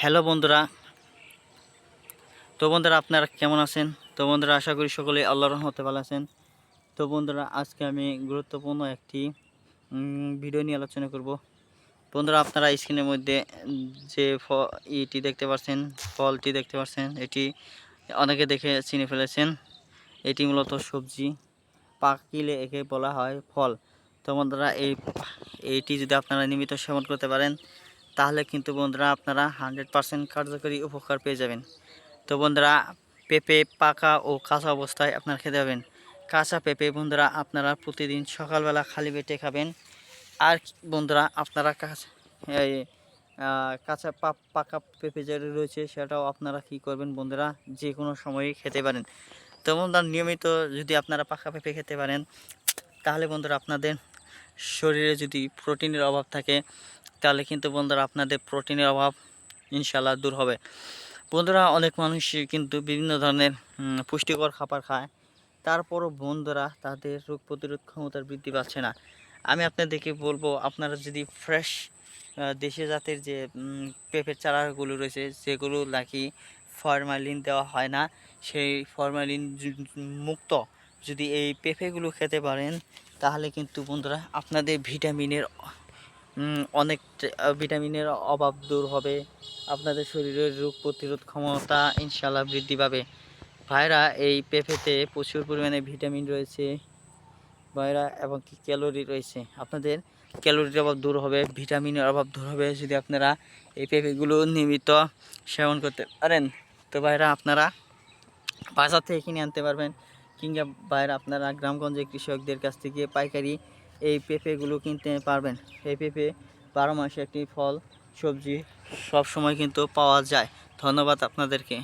Hello বন্ধুরা। তো বন্ধুরা, আপনারা কেমন আছেন? তো বন্ধুরা, আশা করি সকলে আল্লাহ রহমতে ভালো আছেন। তো বন্ধুরা, আজকে আমি গুরুত্বপূর্ণ একটি ভিডিও নিয়ে আলোচনা করব। বন্ধুরা, আপনারা স্ক্রিনের মধ্যে যে ফ, ইটি দেখতে পাচ্ছেন ফলটি দেখতে পাচ্ছেন এটি অনেকে দেখে চিনে ফেলেছেন। এটি মূলত সবজি, পাকিলে একে বলা হয় ফল। তো বন্ধুরা, এই এইটি যদি আপনারা নিয়মিত সেবন করতে পারেন তাহলে কিন্তু বন্ধুরা আপনারা হান্ড্রেড পারসেন্ট কার্যকরী উপকার পেয়ে যাবেন। তো বন্ধুরা, পেঁপে পাকা ও কাঁচা অবস্থায় আপনারা খেতে পাবেন কাঁচা পেঁপে বন্ধুরা আপনারা প্রতিদিন সকালবেলা খালি পেটে খাবেন। আর বন্ধুরা আপনারা কাঁচা কাঁচা পাকা পেঁপে যেটা রয়েছে সেটাও আপনারা কি করবেন বন্ধুরা? যে কোনো সময়ই খেতে পারেন। তো বন্ধুরা, নিয়মিত যদি আপনারা পাকা পেঁপে খেতে পারেন, তাহলে বন্ধুরা আপনাদের শরীরে যদি প্রোটিনের অভাব থাকে তাহলে কিন্তু বন্ধুরা আপনাদের প্রোটিনের অভাব ইনশাল্লাহ দূর হবে। বন্ধুরা অনেক মানুষই কিন্তু বিভিন্ন ধরনের পুষ্টিকর খাবার খায়। তারপরও বন্ধুরা তাদের রোগ প্রতিরোধ ক্ষমতার বৃদ্ধি পাচ্ছে না। আমি আপনাদেরকে বলব, আপনারা যদি ফ্রেশ দেশি জাতের যে পেঁপের চারাগুলো রয়েছে যেগুলো নাকি ফরমালিন দেওয়া হয় না। সেই ফরমালিন মুক্ত যদি এই পেঁপেগুলো খেতে পারেন, তাহলে কিন্তু বন্ধুরা আপনাদের ভিটামিনের অনেক ভিটামিনের অভাব দূর হবে। আপনাদের শরীরের রোগ প্রতিরোধ ক্ষমতা ইনশাল্লাহ বৃদ্ধি পাবে। ভাইরা, এই পেঁপেতে প্রচুর পরিমাণে ভিটামিন রয়েছে। ভাইরা, এবং কি ক্যালোরি রয়েছে। আপনাদের ক্যালোরির অভাব দূর হবে, ভিটামিনের অভাব দূর হবে যদি আপনারা এই পেঁপেগুলো নিয়মিত সেবন করতে পারেন। তো ভাইরা, আপনারা বাজার থেকে কিনে আনতে পারবেন। কিংবা বাইরে আপনারা গ্রামগঞ্জে কৃষকদের কাছ থেকে পাইকারি এই পেঁপেগুলো কিনতে পারবেন। এই পেঁপে বারো মাসে একটি ফল, সবজি সব সময় কিন্তু পাওয়া যায়। ধন্যবাদ আপনাদেরকে।